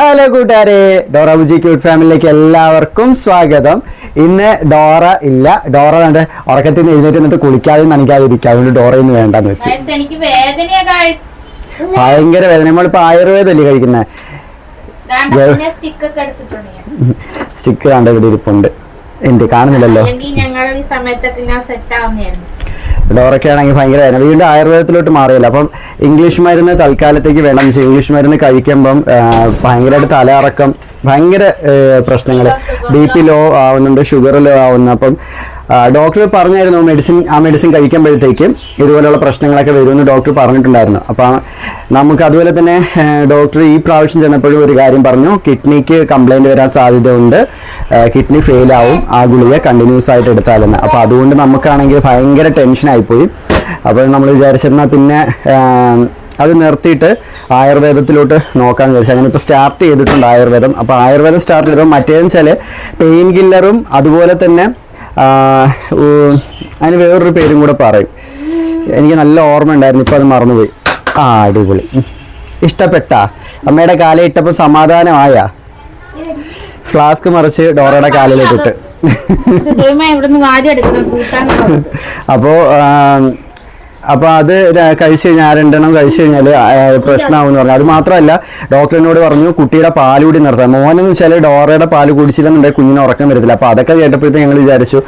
Hello കൂട്ടുകാരെ Dora Bujji cute ഫാമിലിയിലേക്ക് എല്ലാവർക്കും സ്വാഗതം. ഇന്ന് ഡോറ ഇല്ല. ഡോറ കണ്ട് ഉറക്കത്തിൽ നിന്ന് എഴുന്നേറ്റ് നിന്നിട്ട് കുളിക്കാതെ നനയ്ക്കാതെ ഇരിക്കുക അതുകൊണ്ട് ഡോറയൊന്നും വേണ്ടെന്ന് വെച്ചു. എനിക്ക് ഭയങ്കര വേദന നമ്മളിപ്പോ ആയുർവേദമല്ലേ കഴിക്കുന്നത്. സ്റ്റിക്ക് കണ്ട ഇവിടെ ഇരിപ്പുണ്ട്. എന്ത് കാണുന്നില്ലല്ലോ? അല്ലെങ്കിൽ ഞങ്ങൾ ഈ സമയത്തൊക്കെ ഞാൻ സെറ്റ് ആവുന്നതായിരുന്നു. ഡോറൊക്കെയാണെങ്കിൽ ഭയങ്കര വേദന. വീണ്ടും ആയുർവേദത്തിലോട്ട് മാറിയില്ല. അപ്പം ഇംഗ്ലീഷ് മരുന്ന് തൽക്കാലത്തേക്ക് വേണം. എന്ന് വെച്ചാൽ ഇംഗ്ലീഷ് മരുന്ന് കഴിക്കുമ്പം ഭയങ്കരമായിട്ട് തലയിറക്കം ഭയങ്കര പ്രശ്നങ്ങൾ ബി പി ലോ ആവുന്നുണ്ട് ഷുഗർ ലോ ആവുന്നു. അപ്പം ഡോക്ടർ പറഞ്ഞായിരുന്നു മെഡിസിൻ ആ മെഡിസിൻ കഴിക്കുമ്പോഴത്തേക്കും ഇതുപോലെയുള്ള പ്രശ്നങ്ങളൊക്കെ വരുമെന്ന് ഡോക്ടർ പറഞ്ഞിട്ടുണ്ടായിരുന്നു. അപ്പോൾ നമുക്ക് അതുപോലെ തന്നെ ഡോക്ടർ ഈ പ്രാവശ്യം ചെന്നപ്പോഴും ഒരു കാര്യം പറഞ്ഞു. കിഡ്നിക്ക് കംപ്ലൈന്റ് വരാൻ സാധ്യതയുണ്ട്. കിഡ്നി ഫെയിൽ ആവും. ആ ഗുളിക കണ്ടിന്യൂസ് ആയിട്ട് എടുത്താലെന്ന്. അപ്പോൾ അതുകൊണ്ട് നമുക്കാണെങ്കിൽ ഭയങ്കര ടെൻഷനായിപ്പോയി അപ്പോൾ നമ്മൾ വിചാരിച്ചിരുന്ന പിന്നെ അത് നിർത്തിയിട്ട് ആയുർവേദത്തിലോട്ട് നോക്കാൻ വിചാരിച്ചു. അങ്ങനെ ഇപ്പോൾ സ്റ്റാർട്ട് ചെയ്തിട്ടുണ്ട് ആയുർവേദം. അപ്പോൾ ആയുർവേദം സ്റ്റാർട്ട് ചെയ്തപ്പോൾ മറ്റേതെന്ന് വെച്ചാൽ പെയിൻ കില്ലറും അതുപോലെ തന്നെ അതിന് വേറൊരു പേരും കൂടെ പറയും. എനിക്ക് നല്ല ഓർമ്മ ഉണ്ടായിരുന്നു ഇപ്പോൾ അത് മറന്നുപോയി. ആ അടിപൊളി. ഇഷ്ടപ്പെട്ട. അമ്മയുടെ കാലം ഇട്ടപ്പോൾ സമാധാനമായ ഫ്ലാസ്ക് മറിച്ച് ഡോറയുടെ കാലിലേക്ക് ഇട്ട്. അപ്പോൾ അപ്പോൾ അത് കഴിച്ചു കഴിഞ്ഞാൽ രണ്ടെണ്ണം കഴിച്ചു കഴിഞ്ഞാൽ പ്രശ്നമാവും പറഞ്ഞു. അത് മാത്രമല്ല ഡോക്ടറിനോട് പറഞ്ഞു കുട്ടിയുടെ പാൽ കൂടി നിർത്താം മോനെന്ന് വെച്ചാൽ ഡോറയുടെ പാൽ കുടിച്ചില്ലെന്നുണ്ടെങ്കിൽ കുഞ്ഞിന് ഉറക്കം വരത്തില്ല. അപ്പൊ അതൊക്കെ കേട്ടപ്പോഴത്തേക്ക് ഞങ്ങൾ വിചാരിച്ചു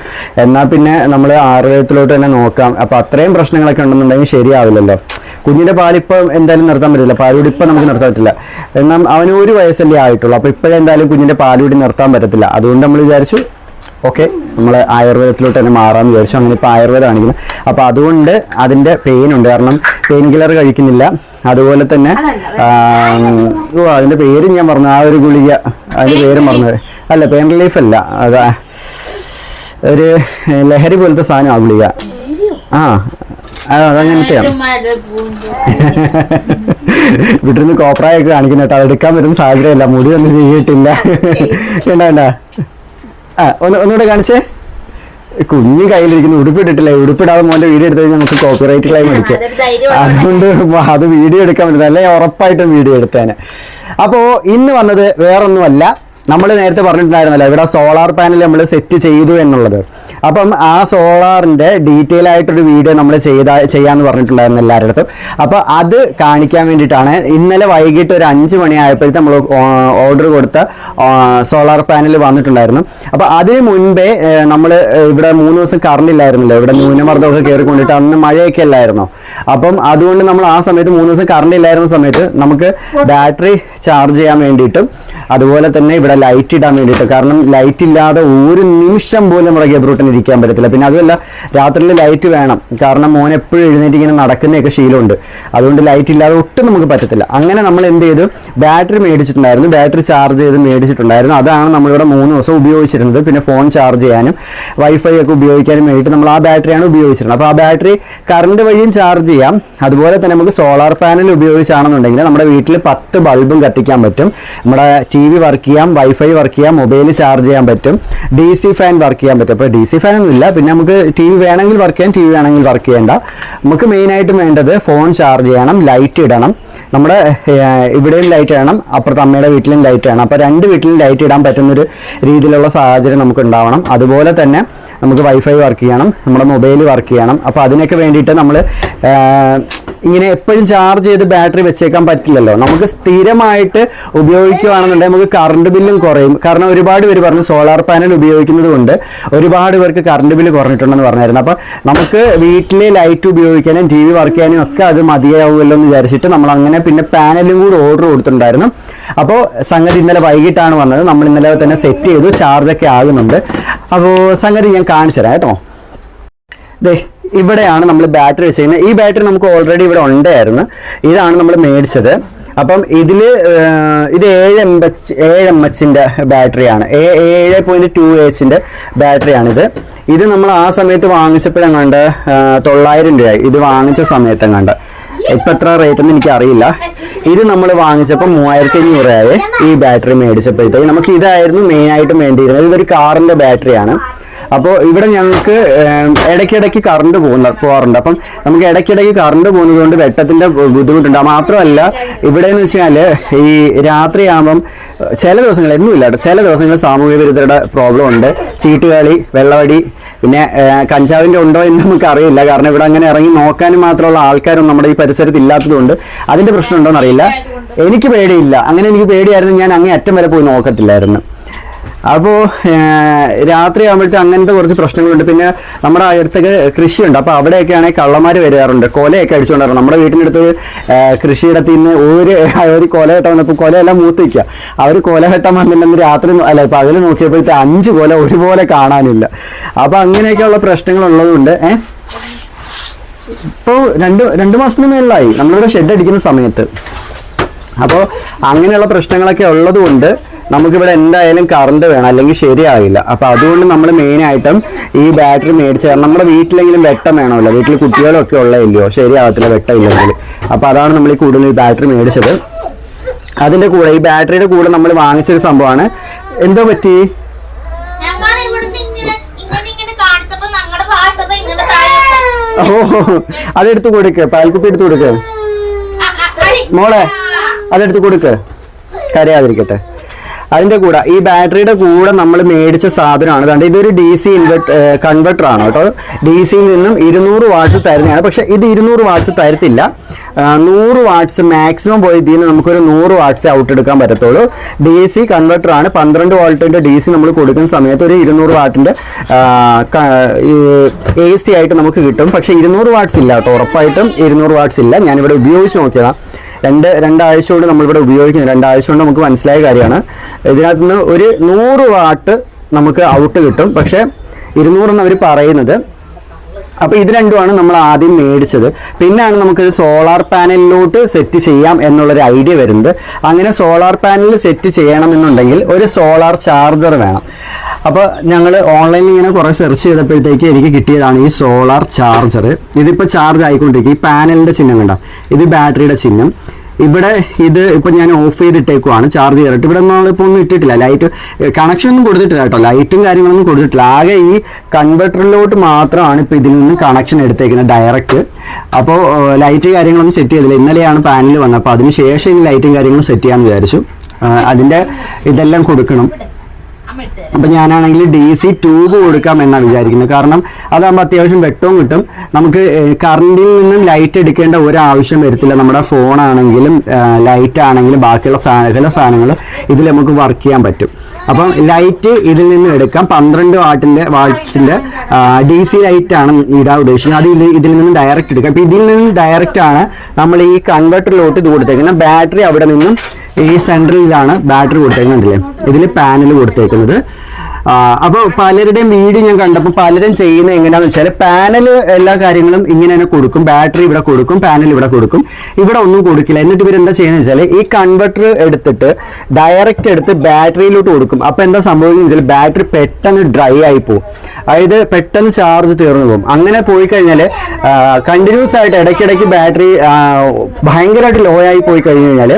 എന്നാൽ പിന്നെ നമ്മൾ ആയുർവേദത്തിലോട്ട് തന്നെ നോക്കാം. അപ്പൊ അത്രയും പ്രശ്നങ്ങളൊക്കെ ഉണ്ടെന്നുണ്ടെങ്കിൽ ശരിയാവില്ലല്ലോ. കുഞ്ഞിന്റെ പാൽ ഇപ്പം എന്തായാലും നിർത്താൻ പറ്റില്ല. പാലുകൂടി ഇപ്പം നമുക്ക് നിർത്താൻ പറ്റില്ല. എന്നാൽ അവന് ഒരു വയസ്സല്ലേ ആയിട്ടുള്ളൂ. അപ്പൊ ഇപ്പോഴെന്തായാലും കുഞ്ഞിന്റെ പാലുകൂടി നിർത്താൻ പറ്റത്തില്ല. അതുകൊണ്ട് നമ്മൾ വിചാരിച്ചു ഓക്കെ നമ്മൾ ആയുർവേദത്തിലോട്ട് തന്നെ മാറാൻ വിചാരിച്ചു. അങ്ങനെ ഇപ്പോൾ ആയുർവേദം കാണിക്കുന്നു. അപ്പോൾ അതുകൊണ്ട് അതിന്റെ പെയിൻ ഉണ്ട്. കാരണം പെയിൻ കില്ലർ കഴിക്കുന്നില്ല. അതുപോലെ തന്നെ ഓ അതിന്റെ പേര് ഞാൻ പറഞ്ഞു ആ ഒരു ഗുളിക അതിന്റെ പേര് പറഞ്ഞത് അല്ല പെയിൻ റിലീഫ് അല്ല. അതാ ഒരു ലഹരി പോലത്തെ സാധനം ആ ഗുളിക. ആ ആ, അതങ്ങനത്തെയാണ്. വീട്ടിൽ കോപ്രായൊക്കെ കാണിക്കുന്ന കേട്ടോ. അതെടുക്കാൻ പറ്റുന്ന സാഹചര്യമല്ല. മുടി ഒന്നും ചെയ്തിട്ടില്ല വേണ്ട വേണ്ട. ആ ഒന്ന് ഒന്നുകൂടെ കാണിച്ചേ. കുഞ്ഞു കയ്യിലിരിക്കുന്നു ഉടുപ്പിട്ടിട്ടില്ല. ഉടുപ്പിടാതെ മോന്റെ വീഡിയോ എടുത്തു കഴിഞ്ഞാൽ നമുക്ക് കോപ്പിറൈറ്റ് ക്ലൈം എടുക്കുക അതുകൊണ്ട് അത് വീഡിയോ എടുക്കാൻ പറ്റില്ല അല്ലെ ഉറപ്പായിട്ടും വീഡിയോ എടുത്തേനെ. അപ്പോ ഇന്ന് വന്നത് വേറൊന്നുമല്ല. നമ്മൾ നേരത്തെ പറഞ്ഞിട്ടുണ്ടായിരുന്നല്ലോ ഇവിടെ സോളാർ പാനൽ നമ്മൾ സെറ്റ് ചെയ്തു എന്നുള്ളത്. അപ്പം ആ സോളാറിന്റെ ഡീറ്റെയിൽ ആയിട്ടൊരു വീഡിയോ നമ്മൾ ചെയ്ത ചെയ്യാന്ന് പറഞ്ഞിട്ടുണ്ടായിരുന്നു എല്ലാവരുടെ അടുത്തും അപ്പോൾ അത് കാണിക്കാൻ വേണ്ടിയിട്ടാണ് ഇന്നലെ വൈകിട്ട് ഒരു അഞ്ച് മണിയായപ്പോഴത്തെ നമ്മൾ ഓർഡർ കൊടുത്ത സോളാർ പാനൽ വന്നിട്ടുണ്ടായിരുന്നു. അപ്പോൾ അതിന് മുൻപേ നമ്മൾ ഇവിടെ മൂന്ന് ദിവസം കറണ്ട് ഇല്ലായിരുന്നല്ലോ. ഇവിടെ ന്യൂനമർദ്ദമൊക്കെ കയറിക്കൊണ്ടിട്ട് അന്ന് മഴയൊക്കെ അല്ലായിരുന്നോ? അപ്പം അതുകൊണ്ട് നമ്മൾ ആ സമയത്ത് മൂന്ന് ദിവസം കറണ്ട് ഇല്ലായിരുന്ന സമയത്ത് നമുക്ക് ബാറ്ററി ചാർജ് ചെയ്യാൻ വേണ്ടിയിട്ടും അതുപോലെ തന്നെ ഇവിടെ ലൈറ്റ് ഇടാൻ വേണ്ടിയിട്ട്. കാരണം ലൈറ്റ് ഇല്ലാതെ ഒരു നിമിഷം പോലും നമ്മുടെ ഗബ്രൂട്ടിന് ഇരിക്കാൻ പറ്റത്തില്ല. പിന്നെ അതുമല്ല രാത്രിയിൽ ലൈറ്റ് വേണം. കാരണം മോൻ എപ്പോഴും എഴുന്നേറ്റ് ഇങ്ങനെ നടക്കുന്നതൊക്കെ ശീലമുണ്ട്. അതുകൊണ്ട് ലൈറ്റ് ഇല്ലാതെ ഒട്ടും നമുക്ക് പറ്റത്തില്ല. അങ്ങനെ നമ്മൾ എന്ത് ചെയ്തു? ബാറ്ററി മേടിച്ചിട്ടുണ്ടായിരുന്നു. ബാറ്ററി ചാർജ് ചെയ്ത് മേടിച്ചിട്ടുണ്ടായിരുന്നു. അതാണ് നമ്മളിവിടെ മൂന്ന് ദിവസം ഉപയോഗിച്ചിരുന്നത്. പിന്നെ ഫോൺ ചാർജ് ചെയ്യാനും വൈഫൈ ഒക്കെ ഉപയോഗിക്കാനും വേണ്ടിയിട്ട് നമ്മൾ ആ ബാറ്ററിയാണ് ഉപയോഗിച്ചിരുന്നത്. അപ്പോൾ ആ ബാറ്ററി കറണ്ട് വഴിയും ചാർജ് ചെയ്യാം. അതുപോലെ തന്നെ നമുക്ക് സോളാർ പാനൽ ഉപയോഗിച്ചാണെന്നുണ്ടെങ്കിൽ നമ്മുടെ വീട്ടിൽ പത്ത് ബൾബും കത്തിക്കാൻ പറ്റും. നമ്മുടെ ടി വി വർക്ക് ചെയ്യാം വൈഫൈ വർക്ക് ചെയ്യാം മൊബൈൽ ചാർജ് ചെയ്യാൻ പറ്റും. ഡി സി ഫാൻ വർക്ക് ചെയ്യാൻ പറ്റും. അപ്പോൾ ഡി സി ഫാൻ ഒന്നുമില്ല പിന്നെ നമുക്ക് ടി വി വേണമെങ്കിൽ വർക്ക് ചെയ്യാം ടി വി വേണമെങ്കിൽ വർക്ക് ചെയ്യേണ്ട. നമുക്ക് മെയിനായിട്ടും വേണ്ടത് ഫോൺ ചാർജ് ചെയ്യണം ലൈറ്റ് ഇടണം. നമ്മുടെ ഇവിടെയും ലൈറ്റ് വേണം അപ്പുറത്ത് അമ്മയുടെ വീട്ടിലും ലൈറ്റ് വേണം അപ്പോൾ രണ്ട് വീട്ടിലും ലൈറ്റ് ഇടാൻ പറ്റുന്നൊരു രീതിയിലുള്ള സാഹചര്യം നമുക്ക് ഉണ്ടാവണം. അതുപോലെ തന്നെ നമുക്ക് വൈഫൈ വർക്ക് ചെയ്യണം നമ്മുടെ മൊബൈൽ വർക്ക് ചെയ്യണം. അപ്പോൾ അതിനൊക്കെ വേണ്ടിയിട്ട് നമ്മൾ ഇങ്ങനെ എപ്പോഴും ചാർജ് ചെയ്ത് ബാറ്ററി വെച്ചേക്കാൻ പറ്റില്ലല്ലോ. നമുക്ക് സ്ഥിരമായിട്ട് ഉപയോഗിക്കുകയാണെന്നുണ്ടെങ്കിൽ നമുക്ക് കറണ്ട് ബില്ലും കുറയും. കാരണം ഒരുപാട് പേര് പറഞ്ഞു സോളാർ പാനൽ ഉപയോഗിക്കുന്നത് കൊണ്ട് ഒരുപാട് പേർക്ക് കറണ്ട് ബില്ല് കുറഞ്ഞിട്ടുണ്ടെന്ന് പറഞ്ഞായിരുന്നു. അപ്പോൾ നമുക്ക് വീട്ടിലെ ലൈറ്റ് ഉപയോഗിക്കാനും ടി വി വർക്ക് ചെയ്യാനും ഒക്കെ അത് മതിയാവുമല്ലോ എന്ന് വിചാരിച്ചിട്ട് നമ്മൾ അങ്ങനെ പിന്നെ പാനലും കൂടി ഓർഡർ കൊടുത്തിട്ടുണ്ടായിരുന്നു. അപ്പോൾ സംഗതി ഇന്നലെ വൈകിട്ടാണ് വന്നത്. നമ്മൾ ഇന്നലെ തന്നെ സെറ്റ് ചെയ്തു. ചാർജൊക്കെ ആകുന്നുണ്ട്. അപ്പോൾ സംഗതി ഞാൻ കാണിച്ചു തരാം കേട്ടോ. ദേ ഇവിടെയാണ് നമ്മൾ ബാറ്ററി ചെയ്യുന്നത്. ഈ ബാറ്ററി നമുക്ക് ഓൾറെഡി ഇവിടെ ഉണ്ടായിരുന്നു. ഇതാണ് നമ്മൾ മേടിച്ചത്. അപ്പം ഇതിൽ ഇത് ഏഴ് എം എച്ച് ഏഴ് എം എച്ചിന്റെ ബാറ്ററിയാണ്. ഏഴ് പോയിന്റ് ടു എച്ചിന്റെ ബാറ്ററിയാണിത്. ഇത് നമ്മൾ ആ സമയത്ത് വാങ്ങിച്ചപ്പോഴെങ്ങാണ്ട് തൊള്ളായിരം രൂപയായി. ഇത് വാങ്ങിച്ച സമയത്തെങ്ങാണ്ട് ഇപ്പം എത്ര റേറ്റ് എന്ന് എനിക്കറിയില്ല ഇത് നമ്മൾ വാങ്ങിച്ചപ്പോൾ മൂവായിരത്തി അഞ്ഞൂറായി ഈ ബാറ്ററി മേടിച്ചപ്പോഴത്തേക്ക്. നമുക്ക് ഇതായിരുന്നു മെയിനായിട്ട് വേണ്ടിയിരുന്നത്. ഇതൊരു കാറിന്റെ ബാറ്ററിയാണ്. അപ്പോൾ ഇവിടെ ഞങ്ങൾക്ക് ഇടയ്ക്കിടയ്ക്ക് കറണ്ട് പോകുന്ന പോകാറുണ്ട് അപ്പം നമുക്ക് ഇടയ്ക്കിടയ്ക്ക് കറണ്ട് പോകുന്നത് കൊണ്ട് വെട്ടത്തിന്റെ ബുദ്ധിമുട്ടുണ്ട്. മാത്രമല്ല ഇവിടെ എന്ന് വെച്ചാൽ ഈ രാത്രിയാകുമ്പം ചില ദിവസങ്ങൾ എന്നുമില്ല കേട്ടോ ചില ദിവസങ്ങളിൽ സാമൂഹ്യ വിരുദ്ധരുടെ പ്രോബ്ലം ഉണ്ട്. ചീട്ടുകളി വെള്ളവടി പിന്നെ കഞ്ചാവിന്റെ ഉണ്ടോ എന്ന് നമുക്ക് അറിയില്ല. കാരണം ഇവിടെ അങ്ങനെ ഇറങ്ങി നോക്കാനും മാത്രമുള്ള ആൾക്കാരും നമ്മുടെ ഈ പരിസരത്ത് ഇല്ലാത്തതുകൊണ്ട് അതിന്റെ പ്രശ്നം ഉണ്ടോ എന്നറിയില്ല എനിക്ക് പേടിയില്ല. അങ്ങനെ എനിക്ക് പേടിയായിരുന്നു. ഞാൻ അങ്ങേ അറ്റം വരെ പോയി നോക്കത്തില്ലായിരുന്നു. അപ്പോൾ രാത്രി ആകുമ്പോഴത്തെ അങ്ങനത്തെ കുറച്ച് പ്രശ്നങ്ങളുണ്ട്. പിന്നെ നമ്മുടെ അടുത്തൊക്കെ കൃഷിയുണ്ട്. അപ്പോൾ അവിടെയൊക്കെയാണെങ്കിൽ കള്ളന്മാർ വരാറുണ്ട്. കൊലയൊക്കെ അടിച്ചുകൊണ്ടാണ് നമ്മുടെ വീട്ടിനടുത്ത് കൃഷിയിടത്തിൽ നിന്ന് ഒരു ഒരു കൊല കെട്ടാൻ വന്നപ്പോൾ കൊലയെല്ലാം മൂത്ത് വയ്ക്കുക അവർ കൊല കെട്ടാൻ വന്നില്ലെന്ന് രാത്രി അല്ല അതിൽ നോക്കിയപ്പോഴത്തെ അഞ്ച് കൊല ഒരുപോലെ കാണാനില്ല. അപ്പോൾ അങ്ങനെയൊക്കെയുള്ള പ്രശ്നങ്ങളുള്ളതുകൊണ്ട് ഏഹ് ഇപ്പോൾ രണ്ട് രണ്ട് മാസത്തിന് മേളിലായി. നമ്മളിവിടെ ഷെഡ് അടിക്കുന്ന സമയത്ത്. അപ്പോൾ അങ്ങനെയുള്ള പ്രശ്നങ്ങളൊക്കെ ഉള്ളത് കൊണ്ട് നമുക്കിവിടെ എന്തായാലും കറണ്ട് വേണം അല്ലെങ്കിൽ ശരിയാവില്ല. അപ്പോൾ അതുകൊണ്ട് നമ്മൾ മെയിനായിട്ടും ഈ ബാറ്ററി മേടിച്ച് തരണം നമ്മുടെ വീട്ടിലെങ്കിലും വെട്ടം വേണമല്ലോ. വീട്ടിൽ കുട്ടികളൊക്കെ ഉള്ളതല്ലയോ? ശരിയാവത്തില്ല വെട്ടം ഇല്ലെങ്കിൽ അപ്പോൾ അതാണ് നമ്മൾ ഈ കൂടുതൽ ഈ ബാറ്ററി മേടിച്ചത്. അതിന്റെ കൂടെ ഈ ബാറ്ററിയുടെ കൂടെ നമ്മൾ വാങ്ങിച്ചൊരു സംഭവമാണ്. എന്തോ പറ്റി? ഓ അതെടുത്ത് കൊടുക്ക്. പാൽക്കുപ്പി എടുത്ത് കൊടുക്ക്. മോളെ അതെടുത്ത് കൊടുക്ക്. കരയാതിരിക്കട്ടെ. അതിന്റെ കൂടെ ഈ ബാറ്ററിയുടെ കൂടെ നമ്മൾ മേടിച്ച സാധനമാണ്. കണ്ട് ഇതൊരു ഡി സി ഇൻവെർട്ട് കൺവെർട്ടർ ആണ് കേട്ടോ. ഡി സിയിൽ നിന്നും ഇരുന്നൂറ് വാട്ട്സ് തരുന്നതാണ്. പക്ഷെ ഇത് ഇരുന്നൂറ് വാട്ട്സ് തരത്തില്ല. നൂറ് വാട്ട്സ് മാക്സിമം പോയി ഇതിൽ നിന്ന് നമുക്കൊരു നൂറ് വാട്ട്സ് ഔട്ട് എടുക്കാൻ പറ്റത്തുള്ളൂ. ഡി സി കൺവെർട്ടർ ആണ്. പന്ത്രണ്ട് വോൾട്ടിന്റെ ഡി സി നമ്മൾ കൊടുക്കുന്ന സമയത്ത് ഒരു ഇരുന്നൂറ് വാട്ടിന്റെ എ സി ആയിട്ട് നമുക്ക് കിട്ടും. പക്ഷെ ഇരുന്നൂറ് വാട്ട്സ് ഇല്ല കേട്ടോ. ഉറപ്പായിട്ടും ഇരുന്നൂറ് വാട്ട്സ് ഇല്ല. ഞാനിവിടെ ഉപയോഗിച്ച് നോക്കിയതാണ് രണ്ട് രണ്ടാഴ്ച കൊണ്ട് നമ്മളിവിടെ ഉപയോഗിക്കുന്നത്. രണ്ടാഴ്ച കൊണ്ട് നമുക്ക് മനസ്സിലായ കാര്യമാണ്. ഇതിനകത്ത് നിന്ന് ഒരു നൂറ് വാട്ട് നമുക്ക് ഔട്ട് കിട്ടും. പക്ഷേ ഇരുന്നൂറെന്ന് അവർ പറയുന്നത് അപ്പോൾ ഇത് രണ്ടുമാണ് നമ്മൾ ആദ്യം മേടിച്ചത്. പിന്നെയാണ് നമുക്കിത് സോളാർ പാനലിലോട്ട് സെറ്റ് ചെയ്യാം എന്നുള്ളൊരു ഐഡിയ വരുന്നത്. അങ്ങനെ സോളാർ പാനൽ സെറ്റ് ചെയ്യണമെന്നുണ്ടെങ്കിൽ ഒരു സോളാർ ചാർജർ വേണം. അപ്പോൾ ഞങ്ങൾ ഓൺലൈനിൽ ഇങ്ങനെ കുറേ സെർച്ച് ചെയ്തപ്പോഴത്തേക്ക് എനിക്ക് കിട്ടിയതാണ് ഈ സോളാർ ചാർജർ ഇതിപ്പോൾ ചാർജ് ആയിക്കൊണ്ടിരിക്കും. ഈ പാനലിന്റെ ചിഹ്നം കണ്ട? ഇത് ബാറ്ററിയുടെ ചിഹ്നം. ഇവിടെ ഇത് ഇപ്പൊ ഞാൻ ഓഫ് ചെയ്തിട്ടേക്കുവാണ് ചാർജ് ചെയ്തിട്ട്. ഇവിടെ നമ്മളിപ്പോൾ ഒന്നും ഇട്ടിട്ടില്ല. ലൈറ്റ് കണക്ഷൻ ഒന്നും കൊടുത്തിട്ടില്ല കേട്ടോ. ലൈറ്റും കാര്യങ്ങളൊന്നും കൊടുത്തിട്ടില്ല. ആകെ ഈ കൺവെർട്ടറിലോട്ട് മാത്രമാണ് ഇപ്പൊ ഇതിൽ നിന്ന് കണക്ഷൻ എടുത്തേക്കുന്നത് ഡയറക്റ്റ് അപ്പോൾ ലൈറ്റ് കാര്യങ്ങളൊന്നും സെറ്റ് ചെയ്തില്ല. ഇന്നലെയാണ് പാനൽ വന്നത്. അപ്പോൾ അതിനുശേഷം ഈ ലൈറ്റും കാര്യങ്ങളും സെറ്റ് ചെയ്യാമെന്ന് വിചാരിച്ചു. അതിന്റെ ഇതെല്ലാം കൊടുക്കണം. അപ്പൊ ഞാനാണെങ്കിൽ ഡി സി ട്യൂബ് കൊടുക്കാം എന്നാണ് വിചാരിക്കുന്നത്. കാരണം അതാകുമ്പോൾ അത്യാവശ്യം വെട്ടവും കിട്ടും. നമുക്ക് കറണ്ടിൽ നിന്നും ലൈറ്റ് എടുക്കേണ്ട ഒരു ആവശ്യം വരത്തില്ല. നമ്മുടെ ഫോണാണെങ്കിലും ലൈറ്റ് ആണെങ്കിലും ബാക്കിയുള്ള സാധന ചില സാധനങ്ങൾ ഇതിൽ നമുക്ക് വർക്ക് ചെയ്യാൻ പറ്റും. അപ്പം ലൈറ്റ് ഇതിൽ നിന്ന് എടുക്കാം. പന്ത്രണ്ട് വാട്ടിന്റെ വാട്ട്സിന്റെ ഡി സി ലൈറ്റ് ആണ് ഇടാൻ ഉദ്ദേശിക്കുന്നത്. അത് ഇത് ഇതിൽ നിന്ന് ഡയറക്റ്റ് എടുക്കാം. അപ്പൊ ഇതിൽ നിന്ന് ഡയറക്റ്റ് ആണ് നമ്മൾ ഈ കൺവെർട്ടറിലോട്ട് ഇത് കൊടുത്തേക്കുന്നത്. ബാറ്ററി അവിടെ നിന്നും ഈ സെൻട്രലിലാണ് ബാറ്ററി കൊടുത്തേക്കുന്നുണ്ടല്ലേ ഇതിൽ പാനൽ കൊടുത്തേക്കുന്നത് അപ്പോൾ പലരുടെയും വീഡിയോ ഞാൻ കണ്ടപ്പോൾ പലരും ചെയ്യുന്ന എങ്ങനെയാണെന്ന് വെച്ചാൽ പാനൽ എല്ലാ കാര്യങ്ങളും ഇങ്ങനെ തന്നെ കൊടുക്കും. ബാറ്ററി ഇവിടെ കൊടുക്കും പാനൽ ഇവിടെ കൊടുക്കും. ഇവിടെ ഒന്നും കൊടുക്കില്ല. എന്നിട്ട് ഇവർ എന്താ ചെയ്യുന്നത് വെച്ചാൽ ഈ കൺവെർട്ടർ എടുത്തിട്ട് ഡയറക്റ്റ് എടുത്ത് ബാറ്ററിയിലോട്ട് കൊടുക്കും. അപ്പോൾ എന്താ സംഭവിക്കുന്നത് വെച്ചാൽ ബാറ്ററി പെട്ടെന്ന് ഡ്രൈ ആയി പോകും അതായത് പെട്ടെന്ന് ചാർജ് തീർന്നു പോകും. അങ്ങനെ പോയി കഴിഞ്ഞാൽ കണ്ടിന്യൂസ് ആയിട്ട് ഇടയ്ക്കിടയ്ക്ക് ബാറ്ററി ഭയങ്കരമായിട്ട് ലോ ആയി പോയി കഴിഞ്ഞു കഴിഞ്ഞാൽ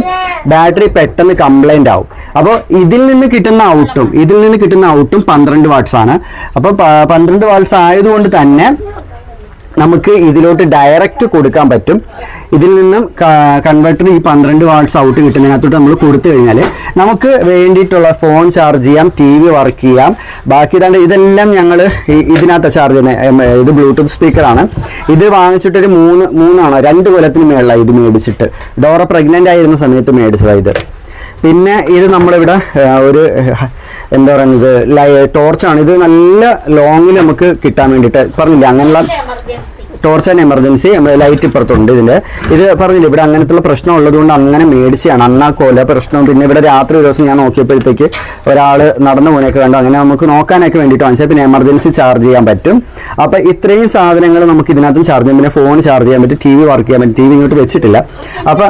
ബാറ്ററി പെട്ടെന്ന് കംപ്ലൈന്റ് ആവും. അപ്പോൾ ഇതിൽ നിന്ന് കിട്ടുന്ന ഔട്ടും ഇതിൽ നിന്ന് കിട്ടുന്ന ഔട്ടും പന്ത്രണ്ട് വാട്ട്സ് ആണ്. അപ്പോൾ പന്ത്രണ്ട് വാട്ട്സ് ആയതുകൊണ്ട് തന്നെ നമുക്ക് ഇതിലോട്ട് ഡയറക്റ്റ് കൊടുക്കാൻ പറ്റും. ഇതിൽ നിന്നും കൺവെർട്ടർ ഈ പന്ത്രണ്ട് വാട്ട്സ് ഔട്ട് കിട്ടുന്നതിനകത്തോട്ട് നമ്മൾ കൊടുത്തു കഴിഞ്ഞാൽ നമുക്ക് വേണ്ടിയിട്ടുള്ള ഫോൺ ചാർജ് ചെയ്യാം ടി വി വർക്ക് ചെയ്യാം. ബാക്കി ഇതാണ്ട് ഇതെല്ലാം ഞങ്ങൾ ഇതിനകത്ത് ചാർജ് ചെയ്യുന്നത് ഇത് ബ്ലൂടൂത്ത് സ്പീക്കറാണ് ഇത് വാങ്ങിച്ചിട്ടൊരു മൂന്ന് മൂന്നാണോ? രണ്ട് കൊല്ലത്തിന് മേളിലായി ഇത് മേടിച്ചിട്ട്. ഡോറ പ്രഗ്നന്റ് ആയിരുന്ന സമയത്ത് മേടിച്ചതാണ് ഇത്. പിന്നെ ഇത് നമ്മളിവിടെ ഒരു എന്താ പറയുന്നത് ടോർച്ചാണ്. ഇത് നല്ല ലോങ്ങിൽ നമുക്ക് കിട്ടാൻ വേണ്ടിയിട്ട് പറഞ്ഞില്ല? അങ്ങനെയുള്ള ടോർച്ച് ആൻഡ് എമർജൻസി നമ്മൾ ലൈറ്റ് ഇപ്പുറത്തുണ്ട് ഇതിന്റെ ഇത് പറഞ്ഞില്ല ഇവിടെ അങ്ങനത്തുള്ള പ്രശ്നം ഉള്ളതുകൊണ്ട് അങ്ങനെ മേടിച്ചാണ് അന്നാ കൊല പ്രശ്നം പിന്നെ ഇവിടെ രാത്രി ഒരു ദിവസം ഞാൻ നോക്കിയപ്പോഴത്തേക്ക് ഒരാൾ നടന്നു പോകാനൊക്കെ കണ്ടു. അങ്ങനെ നമുക്ക് നോക്കാനൊക്കെ വേണ്ടിയിട്ട് വാങ്ങിച്ചാൽ പിന്നെ എമർജൻസി ചാർജ് ചെയ്യാൻ പറ്റും. അപ്പൊ ഇത്രയും സാധനങ്ങൾ നമുക്ക് ഇതിനകത്തും ചാർജ് ചെയ്യാം. പിന്നെ ഫോൺ ചാർജ് ചെയ്യാൻ പറ്റും. ടി വി വർക്ക് ചെയ്യാൻ പറ്റും. ടി വി ഇങ്ങോട്ട് വെച്ചിട്ടില്ല. അപ്പൊ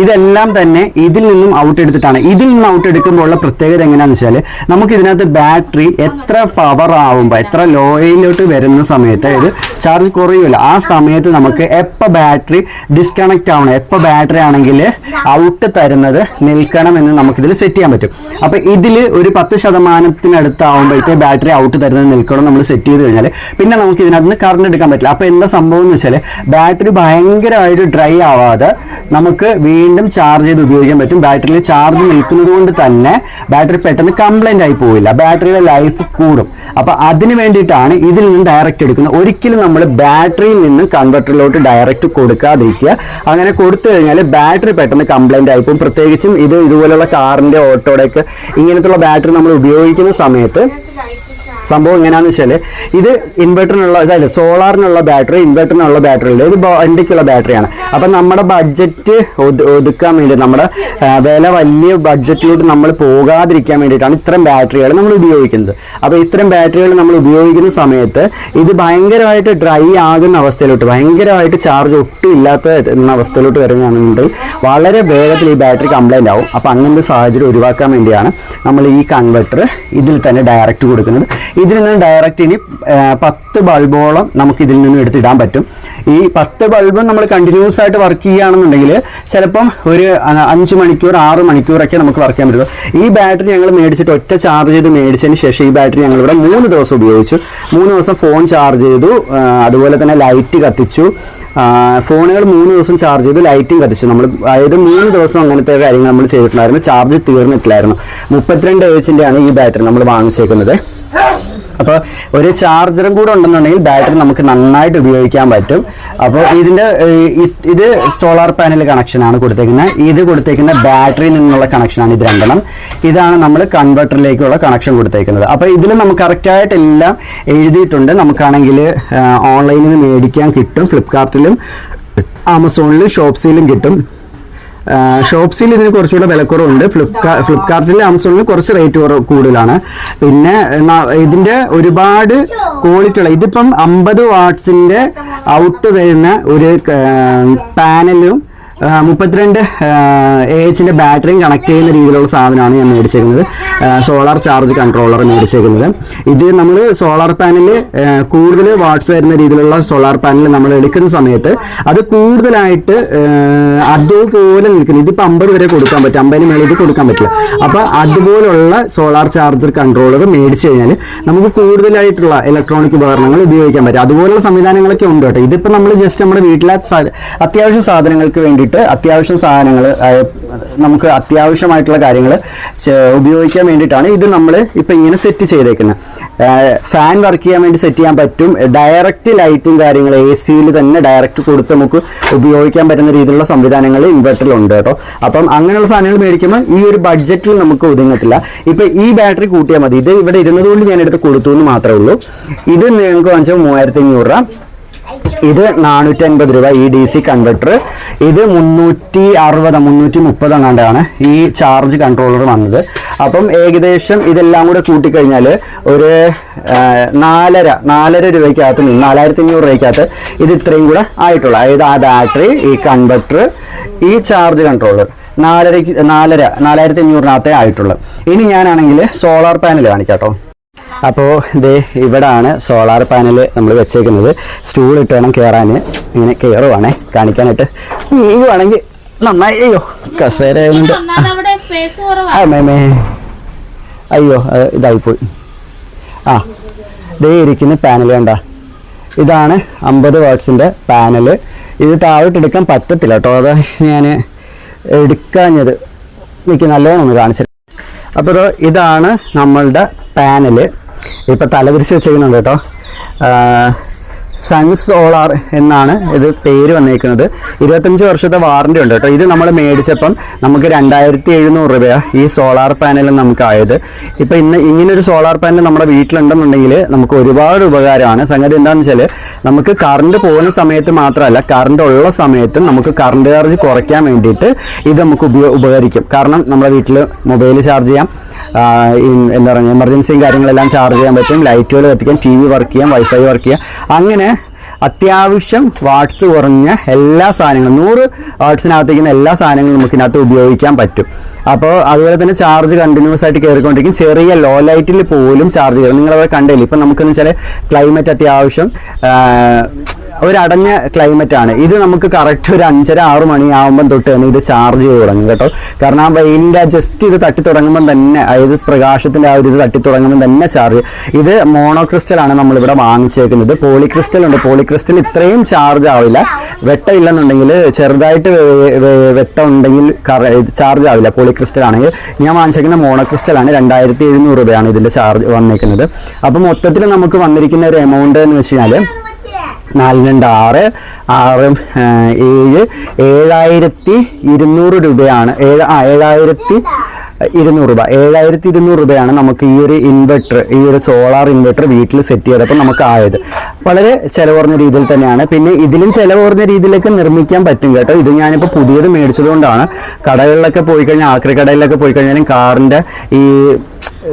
ഇതെല്ലാം തന്നെ ഇതിൽ നിന്നും ഔട്ട് എടുത്തിട്ടാണ്. ഇതിൽ നിന്ന് ഔട്ട് എടുക്കുമ്പോൾ ഉള്ള പ്രത്യേകത എങ്ങനെയാണെന്ന് വെച്ചാൽ നമുക്ക് ഇതിനകത്ത് ബാറ്ററി എത്ര പവർ ആവുമ്പോൾ എത്ര ലോയിലോട്ട് വരുന്ന സമയത്ത് ഇത് ചാർജ് കുറയില്ല ആ സമയത്ത് നമുക്ക് എപ്പോൾ ബാറ്ററി ഡിസ്കണക്ട് ആവണം? എപ്പോൾ ബാറ്ററി ആണെങ്കിൽ ഔട്ട് തരുന്നത് നിൽക്കണം എന്ന് നമുക്കിതിൽ സെറ്റ് ചെയ്യാൻ പറ്റും. അപ്പോൾ ഇതിൽ ഒരു പത്ത് ശതമാനത്തിനടുത്താവുമ്പോഴത്തെ ബാറ്ററി ഔട്ട് തരുന്നത് നിൽക്കണം നമ്മൾ സെറ്റ് ചെയ്ത് കഴിഞ്ഞാൽ പിന്നെ നമുക്ക് ഇതിനകത്ത് നിന്ന് കറണ്ട് എടുക്കാൻ പറ്റില്ല. അപ്പോൾ എന്താ സംഭവം എന്ന് വെച്ചാൽ ബാറ്ററി ഭയങ്കരമായിട്ട് ഡ്രൈ ആവാതെ നമുക്ക് വീണ്ടും ചാർജ് ചെയ്ത് ഉപയോഗിക്കാൻ പറ്റും. ബാറ്ററിയിൽ ചാർജ് നിൽക്കുന്നത് കൊണ്ട് തന്നെ ബാറ്ററി പെട്ടെന്ന് കംപ്ലൈന്റ് ആയി പോവില്ല. ബാറ്ററിയുടെ ലൈഫ് കൂടും. അപ്പോൾ അതിന് വേണ്ടിയിട്ടാണ് ഇതിൽ നിന്ന് ഡയറക്റ്റ് എടുക്കുന്നത്. ഒരിക്കലും നമ്മൾ ബാറ്ററിയിൽ നിന്ന് കൺവെർട്ടറിലോട്ട് ഡയറക്റ്റ് കൊടുക്കാതിരിക്കുക. അങ്ങനെ കൊടുത്തു കഴിഞ്ഞാൽ ബാറ്ററി പെട്ടെന്ന് കംപ്ലൈന്റ് ആയിപ്പോൾ പ്രത്യേകിച്ചും ഇത് ഇതുപോലുള്ള കാറിന്റെ ഓട്ടോയുടെയൊക്കെ ഇങ്ങനത്തുള്ള ബാറ്ററി നമ്മൾ ഉപയോഗിക്കുന്ന സമയത്ത് സംഭവം എങ്ങനെയാണെന്ന് വെച്ചാൽ ഇത് ഇൻവെർട്ടറിനുള്ള അതായത് സോളാറിനുള്ള ബാറ്ററി ഇൻവെർട്ടറിനുള്ള ബാറ്ററി ഉണ്ട്. ഇത് വണ്ടിക്കുള്ള ബാറ്ററിയാണ് അപ്പം നമ്മുടെ ബഡ്ജറ്റ് ഒതുക്കാൻ വേണ്ടി നമ്മുടെ വില വലിയ ബഡ്ജറ്റിലോട്ട് നമ്മൾ പോകാതിരിക്കാൻ വേണ്ടിയിട്ടാണ് ഇത്തരം ബാറ്ററികൾ നമ്മൾ ഉപയോഗിക്കുന്നത്. അപ്പോൾ ഇത്തരം ബാറ്ററികൾ നമ്മൾ ഉപയോഗിക്കുന്ന സമയത്ത് ഇത് ഭയങ്കരമായിട്ട് ഡ്രൈ ആകുന്ന അവസ്ഥയിലോട്ട് ഭയങ്കരമായിട്ട് ചാർജ് ഒട്ടും ഇല്ലാത്ത അവസ്ഥയിലോട്ട് വരുകയാണെന്നുണ്ടെങ്കിൽ വളരെ വേഗത്തിൽ ഈ ബാറ്ററി കംപ്ലൈന്റ് ആവും. അപ്പോൾ അങ്ങനത്തെ സാഹചര്യം ഒഴിവാക്കാൻ വേണ്ടിയാണ് നമ്മൾ ഈ കൺവെർട്ടർ ഇതിൽ തന്നെ ഡയറക്റ്റ് കൊടുക്കുന്നത്. ഇതിൽ നിന്ന് ഡയറക്റ്റ് ഇനി പത്ത് ബൾബോളം നമുക്ക് ഇതിൽ നിന്ന് എടുത്തിടാൻ പറ്റും. ഈ പത്ത് ബൾബും നമ്മൾ കണ്ടിന്യൂസ് ആയിട്ട് വർക്ക് ചെയ്യുകയാണെന്നുണ്ടെങ്കിൽ ചിലപ്പം ഒരു അഞ്ച് മണിക്കൂർ ആറ് മണിക്കൂറൊക്കെ നമുക്ക് വർക്ക് ചെയ്യാൻ പറ്റും. ഈ ബാറ്ററി ഞങ്ങൾ മേടിച്ചിട്ട് ഒറ്റ ചാർജ് ചെയ്ത് മേടിച്ചതിന് ശേഷം ഈ ബാറ്ററി ഞങ്ങൾ ഇവിടെ മൂന്ന് ദിവസം ഉപയോഗിച്ചു. മൂന്ന് ദിവസം ഫോൺ ചാർജ് ചെയ്തു അതുപോലെ തന്നെ ലൈറ്റ് കത്തിച്ചു. ഫോണുകൾ മൂന്ന് ദിവസം ചാർജ് ചെയ്തു ലൈറ്റും കത്തിച്ചു. നമ്മൾ അതായത് മൂന്ന് ദിവസം അങ്ങനത്തെ കാര്യങ്ങൾ നമ്മൾ ചെയ്തിട്ടുണ്ടായിരുന്നു. ചാർജ് തീർന്നിട്ടില്ലായിരുന്നു. മുപ്പത്തിരണ്ട് ഏഴ്സിന്റെയാണ് ഈ ബാറ്ററി നമ്മൾ വാങ്ങിച്ചേക്കുന്നത്. അപ്പോൾ ഒരു ചാർജറും കൂടെ ഉണ്ടെന്നുണ്ടെങ്കിൽ ബാറ്ററി നമുക്ക് നന്നായിട്ട് ഉപയോഗിക്കാൻ പറ്റും. അപ്പോൾ ഇതിന്റെ ഇത് സോളാർ പാനൽ കണക്ഷനാണ് കൊടുത്തേക്കുന്നത് ഇത് കൊടുത്തേക്കുന്ന ബാറ്ററിയിൽ നിന്നുള്ള കണക്ഷനാണ് ഇത് രണ്ടെണ്ണം. ഇതാണ് നമ്മൾ കൺവെർട്ടറിലേക്കുള്ള കണക്ഷൻ കൊടുത്തേക്കുന്നത്. അപ്പോൾ ഇതിൽ നമുക്ക് കറക്റ്റായിട്ട് എല്ലാം എഴുതിയിട്ടുണ്ട്. നമുക്കാണെങ്കിൽ ഓൺലൈനിൽ മേടിക്കാൻ കിട്ടും. ഫ്ലിപ്കാർട്ടിലും ആമസോണിലും ഷോപ്സിയിലും കിട്ടും. ഷോപ്സിൽ ഇതിന് കുറച്ചുകൂടെ വിലക്കുറവുണ്ട്. ഫ്ലിപ്കാ ഫ്ലിപ്കാർട്ടിൽ ആമസോണിൽ കുറച്ച് റേറ്റ് കൂടുതലാണ്. പിന്നെ ഇതിന്റെ ഒരുപാട് ക്വാളിറ്റി ഉള്ള ഇതിപ്പം അമ്പത് വാട്ട്സിന്റെ ഔട്ട് വരുന്ന ഒരു പാനലും മുപ്പത്തിരണ്ട് എച്ചിന്റെ ബാറ്ററിയും കണക്ട് ചെയ്യുന്ന രീതിയിലുള്ള സാധനമാണ് ഞാൻ മേടിച്ചേക്കുന്നത്. സോളാർ ചാർജ് കൺട്രോളർ മേടിച്ചേക്കുന്നത്. ഇത് നമ്മൾ സോളാർ പാനൽ കൂടുതൽ വാട്ട്സ് വരുന്ന രീതിയിലുള്ള സോളാർ പാനൽ നമ്മൾ എടുക്കുന്ന സമയത്ത് അത് കൂടുതലായിട്ട് അതുപോലെ നിൽക്കുന്നത് ഇതിപ്പോൾ അമ്പത് വരെ കൊടുക്കാൻ പറ്റും. അമ്പതിന് മേളിൽ ഇത് കൊടുക്കാൻ പറ്റില്ല. അപ്പോൾ അതുപോലുള്ള സോളാർ ചാർജർ കൺട്രോളർ മേടിച്ചു കഴിഞ്ഞാൽ നമുക്ക് കൂടുതലായിട്ടുള്ള ഇലക്ട്രോണിക് ഉപകരണങ്ങൾ ഉപയോഗിക്കാൻ പറ്റും. അതുപോലുള്ള സംവിധാനങ്ങളൊക്കെ ഉണ്ട് കേട്ടോ. ഇതിപ്പോൾ നമ്മൾ ജസ്റ്റ് നമ്മുടെ വീട്ടിലെ അത്യാവശ്യ സാധനങ്ങൾക്ക് വേണ്ടിയിട്ട് അത്യാവശ്യം സാധനങ്ങൾ നമുക്ക് അത്യാവശ്യമായിട്ടുള്ള കാര്യങ്ങൾ ഉപയോഗിക്കാൻ വേണ്ടിയിട്ടാണ് ഇത് നമ്മൾ ഇപ്പം ഇങ്ങനെ സെറ്റ് ചെയ്തേക്കുന്നത് ഫാൻ വർക്ക് ചെയ്യാൻ വേണ്ടി സെറ്റ് ചെയ്യാൻ പറ്റും. ഡയറക്റ്റ് ലൈറ്റും കാര്യങ്ങൾ എ സിയിൽ തന്നെ ഡയറക്റ്റ് കൊടുത്ത് നമുക്ക് ഉപയോഗിക്കാൻ പറ്റുന്ന രീതിയിലുള്ള സംവിധാനങ്ങൾ ഇൻവെർട്ടറിലുണ്ട് കേട്ടോ. അപ്പം അങ്ങനെയുള്ള സാധനങ്ങൾ മേടിക്കുമ്പോൾ ഈ ഒരു ബഡ്ജറ്റിൽ നമുക്ക് ഒതുങ്ങത്തില്ല. ഇപ്പം ഈ ബാറ്ററി കൂട്ടിയാൽ മതി. ഇത് ഇവിടെ ഇരുന്നതുകൊണ്ട് ഞാൻ എടുത്ത് കൊടുത്തു എന്ന് മാത്രമേ ഉള്ളൂ. ഇത് നിങ്ങൾക്ക് വാങ്ങിച്ചാൽ മൂവായിരത്തി അഞ്ഞൂറ് രൂപ. ഇത് നാനൂറ്റി അൻപത് രൂപ ഈ ഡി സി കൺവെർട്ടർ ഇത് മുന്നൂറ്റി അറുപത് മുന്നൂറ്റി മുപ്പത് അങ്ങാണ്ടാണ് ഈ ചാർജ് കൺട്രോളർ വന്നത്. അപ്പം ഏകദേശം ഇതെല്ലാം കൂടെ കൂട്ടിക്കഴിഞ്ഞാൽ ഒരു നാലര നാലര രൂപയ്ക്കകത്ത് നാലായിരത്തി അഞ്ഞൂറ് രൂപയ്ക്കകത്ത് ഇത് ഇത്രയും കൂടെ ആയിട്ടുള്ളൂ. അതായത് ആ ബാറ്ററി ഈ കൺവെർട്ടർ ഈ ചാർജ് കൺട്രോളർ നാലരയ്ക്ക് നാലര നാലായിരത്തി അഞ്ഞൂറിനകത്തേ ആയിട്ടുള്ളൂ. ഇനി ഞാനാണെങ്കിൽ സോളാർ പാനൽ കാണിക്കാം കേട്ടോ അപ്പോൾ ഇത് ഇവിടാണ് സോളാർ പാനൽ നമ്മൾ വെച്ചേക്കുന്നത്. സ്റ്റൂൾ ഇട്ട് വേണം കയറാൻ ഇങ്ങനെ കയറുവാണേ കാണിക്കാനായിട്ട്. വീഴുവാണെങ്കിൽ നന്നായി. അയ്യോ കസേര ആ മേമേ അയ്യോ ഇതായിപ്പോയി. ആ ദേ ഇരിക്കുന്ന പാനൽ കണ്ട. ഇതാണ് അമ്പത് വാട്ട്സിന്റെ പാനൽ ഇത് താഴോട്ട് എടുക്കാൻ പറ്റത്തില്ല കേട്ടോ. അത് ഞാൻ എടുക്കാഞ്ഞത്. എനിക്ക് നല്ലോണം ഒന്ന് കാണിച്ചു അപ്പോൾ ഇതാണ് നമ്മളുടെ പാനൽ. ഇപ്പം തലതിരിച്ച് വെച്ചേക്കുന്നുണ്ട് കേട്ടോ. സൺസ് സോളാർ എന്നാണ് ഇത് പേര് വന്നേക്കുന്നത് ഇരുപത്തഞ്ച് വർഷത്തെ വാറണ്ടി ഉണ്ട് കേട്ടോ. ഇത് നമ്മൾ മേടിച്ചപ്പം നമുക്ക് രണ്ടായിരത്തി എഴുന്നൂറ് രൂപയാണ് ഈ സോളാർ പാനലും നമുക്കായത്. ഇപ്പം ഇന്ന് ഇങ്ങനൊരു സോളാർ പാനൽ നമ്മുടെ വീട്ടിലുണ്ടെന്നുണ്ടെങ്കിൽ നമുക്ക് ഒരുപാട് ഉപകാരമാണ്. സംഗതി എന്താണെന്ന് വെച്ചാൽ നമുക്ക് കറണ്ട് പോകുന്ന സമയത്ത് മാത്രമല്ല കറണ്ട് ഉള്ള സമയത്തും നമുക്ക് കറണ്ട് ചാർജ് കുറയ്ക്കാൻ വേണ്ടിയിട്ട് ഇത് നമുക്ക് ഉപകരിക്കും. കാരണം നമ്മുടെ വീട്ടിൽ മൊബൈൽ ചാർജ് ചെയ്യാം. എന്താ പറയുക എമർജൻസിയും കാര്യങ്ങളെല്ലാം ചാർജ് ചെയ്യാൻ പറ്റും. ലൈറ്റുകൾ കത്തിക്കാം ടി വി വർക്ക് ചെയ്യാം വൈഫൈ വർക്ക് ചെയ്യാം. അങ്ങനെ അത്യാവശ്യം വാട്സ് കുറഞ്ഞ എല്ലാ സാധനങ്ങളും നൂറ് വാട്സിനകത്തേക്കുന്ന എല്ലാ സാധനങ്ങളും നമുക്ക് ഇതിനകത്ത് ഉപയോഗിക്കാൻ പറ്റും. അപ്പോൾ അതുപോലെ തന്നെ ചാർജ് കണ്ടിന്യൂസ് ആയിട്ട് കയറിക്കൊണ്ടിരിക്കും ചെറിയ ലോ ലൈറ്റിൽ പോലും ചാർജ് കയറും നിങ്ങളവിടെ കണ്ടില്ല? ഇപ്പം നമുക്കെന്ന് വെച്ചാൽ ക്ലൈമറ്റ് അത്യാവശ്യം ഒരു അടഞ്ഞ ക്ലൈമറ്റ് ആണ്. ഇത് നമുക്ക് കറക്റ്റ് ഒരു അഞ്ചര ആറ് മണി ആകുമ്പം തൊട്ട് തന്നെ ഇത് ചാർജ് ചെയ്ത് തുടങ്ങും കേട്ടോ. കാരണം ആ വെയിലിന്റെ ജസ്റ്റ് ഇത് തട്ടി തുടങ്ങുമ്പം തന്നെ അതായത് പ്രകാശത്തിന്റെ ആ ഒരു ഇത് തട്ടി തുടങ്ങുമ്പം തന്നെ ചാർജ് ഇത് മോണോ ക്രിസ്റ്റൽ ആണ് നമ്മളിവിടെ വാങ്ങിച്ചേക്കുന്നത്. പോളി ക്രിസ്റ്റൽ ഉണ്ട്. പോളി ക്രിസ്റ്റൽ ഇത്രയും ചാർജ് ആവില്ല. വെട്ടം ഇല്ലെന്നുണ്ടെങ്കിൽ ചെറുതായിട്ട് വെട്ടം ഉണ്ടെങ്കിൽ ചാർജ് ആവില്ല പോളി ക്രിസ്റ്റൽ ആണെങ്കിൽ. ഞാൻ വാങ്ങിച്ചേക്കുന്ന മോണോ ക്രിസ്റ്റൽ ആണ്. രണ്ടായിരത്തി എഴുന്നൂറ് രൂപയാണ് ഇതിന്റെ ചാർജ് വന്നേക്കുന്നത്. അപ്പോൾ മൊത്തത്തിൽ നമുക്ക് വന്നിരിക്കുന്ന ഒരു എമൗണ്ട് എന്ന് വെച്ച് കഴിഞ്ഞാൽ നാല് രണ്ട് ആറ് ആറ് ഏഴ്. ഏഴായിരത്തി ഇരുന്നൂറ് രൂപയാണ്. ഏഴ് ആ ഏഴായിരത്തി ഇരുന്നൂറ് രൂപ. ഏഴായിരത്തി ഇരുന്നൂറ് രൂപയാണ് നമുക്ക് ഈ ഒരു ഇൻവെർട്ടർ ഈ ഒരു സോളാർ ഇൻവെർട്ടർ വീട്ടിൽ സെറ്റ് ചെയ്തപ്പോൾ നമുക്ക് ആയത്. വളരെ ചിലവ് കുറഞ്ഞ രീതിയിൽ തന്നെയാണ്. പിന്നെ ഇതിലും ചിലവ് കുറഞ്ഞ രീതിയിലൊക്കെ നിർമ്മിക്കാൻ പറ്റും കേട്ടോ. ഇത് ഞാനിപ്പോൾ പുതിയത് മേടിച്ചതുകൊണ്ടാണ്. കടകളിലൊക്കെ പോയി കഴിഞ്ഞാൽ ആക്രി കടയിലൊക്കെ പോയി കഴിഞ്ഞാലും കാറിന്റെ ഈ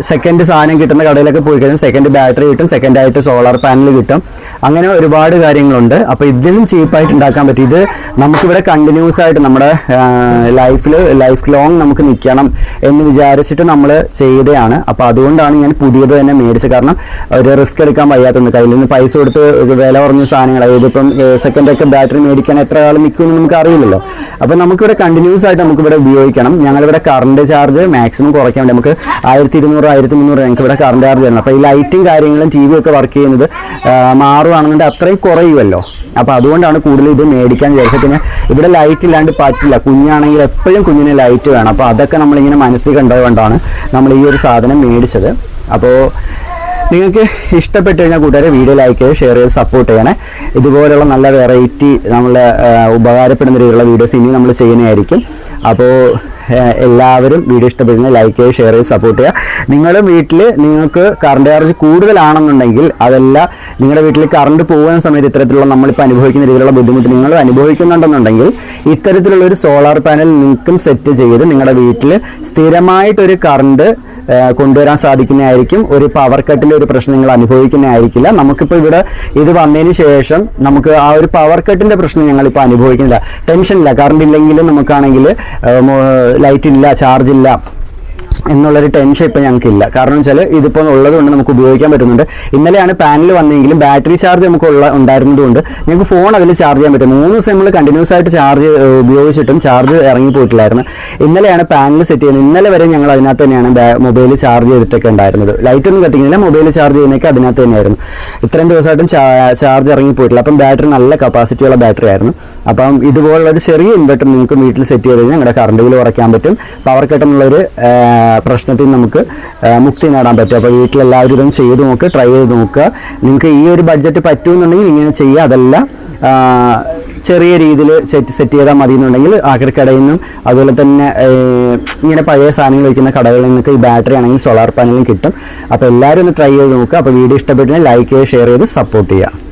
സെക്കൻഡ് സാധനം കിട്ടുന്ന കടയിലൊക്കെ പോയി കഴിഞ്ഞാൽ സെക്കൻഡ് ബാറ്ററി കിട്ടും സെക്കൻഡ് ആയിട്ട് സോളാർ പാനൽ കിട്ടും. അങ്ങനെ ഒരുപാട് കാര്യങ്ങളുണ്ട്. അപ്പോൾ ഇതിലും ചീപ്പായിട്ട് ഉണ്ടാക്കാൻ പറ്റും. ഇത് നമുക്കിവിടെ കണ്ടിന്യൂസ് ആയിട്ട് നമ്മുടെ ലൈഫിൽ ലൈഫ് ലോങ് നമുക്ക് നിൽക്കണം എന്ന് വിചാരിച്ചിട്ട് നമ്മൾ ചെയ്തതാണ്. അപ്പോൾ അതുകൊണ്ടാണ് ഞാൻ പുതിയത് തന്നെ മേടിച്ചത്. കാരണം ഒരു റിസ്ക് എടുക്കാൻ വയ്യാത്തത് കയ്യിൽ നിന്ന് പൈസ കൊടുത്ത് വില കുറഞ്ഞ സാധനങ്ങൾ അതായത് ഇപ്പം സെക്കൻഡ് ഒക്കെ ബാറ്ററി മേടിക്കാൻ എത്ര കാലം നിൽക്കുമെന്ന് നമുക്ക് അറിയില്ലല്ലോ അപ്പോൾ നമുക്കിവിടെ കണ്ടിന്യൂസ് ആയിട്ട് നമുക്കിവിടെ ഉപയോഗിക്കണം. ഞങ്ങളിവിടെ കറണ്ട് ചാർജ് മാക്സിമം കുറയ്ക്കാൻ വേണ്ടി നമുക്ക് ആയിരത്തി ഇരുന്നൂറ് ആയിരത്തി മുന്നൂറ് ഞങ്ങൾക്ക് ഇവിടെ കറണ്ട് ചാർജ് വരണം അപ്പോൾ ഈ ലൈറ്റും കാര്യങ്ങളും ടി വി ഒക്കെ വർക്ക് ചെയ്യുന്നത് മാറുകയാണെന്നുണ്ടെങ്കിൽ അത്രയും കുറയുമല്ലോ അപ്പോൾ അതുകൊണ്ടാണ് കൂടുതൽ ഇത് മേടിക്കാൻ വിചാരിച്ചത്. പിന്നെ ഇവിടെ ലൈറ്റ് ഇല്ലാണ്ട് പറ്റില്ല. കുഞ്ഞാണെങ്കിൽ എപ്പോഴും കുഞ്ഞിന് ലൈറ്റ് വേണം. അപ്പോൾ അതൊക്കെ നമ്മളിങ്ങനെ മനസ്സിൽ കണ്ടത് കൊണ്ടാണ് നമ്മൾ ഈ ഒരു സാധനം മേടിച്ചത്. അപ്പോൾ നിങ്ങൾക്ക് ഇഷ്ടപ്പെട്ട് കഴിഞ്ഞാൽ കൂട്ടുകാരെ വീഡിയോ ലൈക്ക് ചെയ്ത് ഷെയർ ചെയ്ത് സപ്പോർട്ട് ചെയ്യണേ. ഇതുപോലെയുള്ള നല്ല വെറൈറ്റി നമ്മളെ ഉപകാരപ്പെടുന്ന രീതിയിലുള്ള വീഡിയോസ് ഇനി നമ്മൾ ചെയ്യുന്നതായിരിക്കും. അപ്പോൾ എല്ലാവരും വീഡിയോ ഇഷ്ടപ്പെടുന്ന ലൈക്ക് ചെയ്യുക ഷെയർ ചെയ്ത് സപ്പോർട്ട് ചെയ്യുക. നിങ്ങളുടെ വീട്ടിൽ നിങ്ങൾക്ക് കറണ്ട് ചാർജ് കൂടുതലാണെന്നുണ്ടെങ്കിൽ അതല്ല നിങ്ങളുടെ വീട്ടിൽ കറണ്ട് പോകുന്ന സമയത്ത് ഇത്തരത്തിലുള്ള നമ്മളിപ്പോൾ അനുഭവിക്കുന്ന രീതിയിലുള്ള ബുദ്ധിമുട്ട് നിങ്ങൾ അനുഭവിക്കുന്നുണ്ടെന്നുണ്ടെങ്കിൽ ഇത്തരത്തിലുള്ള ഒരു സോളാർ പാനൽ നിങ്ങൾക്കും സെറ്റ് ചെയ്ത് നിങ്ങളുടെ വീട്ടിൽ സ്ഥിരമായിട്ടൊരു കറണ്ട് കൊണ്ടുവരാൻ സാധിക്കുന്നതായിരിക്കും. ഒരു പവർ കട്ടിൽ ഒരു പ്രശ്നം നിങ്ങൾ അനുഭവിക്കുന്നതായിരിക്കില്ല. നമുക്കിപ്പോൾ ഇവിടെ ഇത് വന്നതിന് ശേഷം നമുക്ക് ആ ഒരു പവർ കട്ടിന്റെ പ്രശ്നം ഞങ്ങളിപ്പോൾ അനുഭവിക്കുന്നില്ല. ടെൻഷൻ ഇല്ല. കറണ്ട് ഇല്ലെങ്കിലും നമുക്കാണെങ്കിൽ ലൈറ്റ് ഇല്ല ചാർജ് ഇല്ല. എന്നുള്ളൊരു ടെൻഷൻ ഇപ്പം ഞങ്ങൾക്കില്ല. കാരണം വെച്ചാൽ ഇതിപ്പോൾ ഉള്ളതുകൊണ്ട് നമുക്ക് ഉപയോഗിക്കാൻ പറ്റുന്നുണ്ട്. ഇന്നലെയാണ് പാനൽ വന്നെങ്കിലും ബാറ്ററി ചാർജ് നമുക്ക് ഉള്ള ഉണ്ടായിരുന്നതുകൊണ്ട് ഞങ്ങൾക്ക് ഫോൺ അതിൽ ചാർജ് ചെയ്യാൻ പറ്റും. മൂന്ന് ദിവസം നമ്മൾ കണ്ടിന്യൂസ് ആയിട്ട് ചാർജ് ഉപയോഗിച്ചിട്ടും ചാർജ് ഇറങ്ങി പോയിട്ടില്ലായിരുന്നു ഇന്നലെയാണ് പാനൽ സെറ്റ് ചെയ്യുന്നത്. ഇന്നലെ വരെ ഞങ്ങൾ അതിനകത്ത് തന്നെയാണ് മൊബൈൽ ചാർജ് ചെയ്തിട്ടൊക്കെ ഉണ്ടായിരുന്നത്. ലൈറ്റ് ഒന്നും കത്തിക്കുന്നില്ല. മൊബൈൽ ചാർജ് ചെയ്യുന്നതൊക്കെ അതിനകത്ത് തന്നെയായിരുന്നു. ഇത്രയും ദിവസമായിട്ടും ചാർജ് ഇറങ്ങി പോയിട്ടില്ല. അപ്പം ബാറ്ററി നല്ല കപ്പാസിറ്റിയുള്ള ബാറ്ററി ആയിരുന്നു. അപ്പം ഇതുപോലുള്ള ഒരു ചെറിയ ഇൻവെർട്ടർ നിങ്ങൾക്ക് വീട്ടിൽ സെറ്റ് ചെയ്ത് കഴിഞ്ഞാൽ നിങ്ങളുടെ കറണ്ട് ബിൽ കുറയ്ക്കാൻ പറ്റും. പവർ കട്ട് എന്നുള്ളൊരു ആ, പ്രശ്നത്തിൽ നമുക്ക് മുക്തി നേടാൻ പറ്റും. അപ്പോൾ വീട്ടിലെല്ലാവരും ഇതും ചെയ്ത് നോക്കുക ട്രൈ ചെയ്ത് നോക്കുക. നിങ്ങൾക്ക് ഈ ഒരു ബഡ്ജറ്റ് പറ്റുമെന്നുണ്ടെങ്കിൽ ഇങ്ങനെ ചെയ്യുക. അതല്ല ചെറിയ രീതിയിൽ സെറ്റ് സെറ്റ് ചെയ്താൽ മതി എന്നുണ്ടെങ്കിൽ ആക്രിക്കടയിൽ നിന്നും അതുപോലെ തന്നെ ഇങ്ങനെ പഴയ സാധനങ്ങൾ വയ്ക്കുന്ന കടകളിൽ നിന്നൊക്കെ ഈ ബാറ്ററി ആണെങ്കിൽ സോളാർ പാനലും കിട്ടും. അപ്പോൾ എല്ലാവരും ഒന്ന് ട്രൈ ചെയ്ത് നോക്കുക. അപ്പോൾ വീഡിയോ ഇഷ്ടപ്പെട്ടിട്ടുണ്ടെങ്കിൽ ലൈക്ക് ചെയ്യുക ഷെയർ ചെയ്ത് സപ്പോർട്ട് ചെയ്യുക.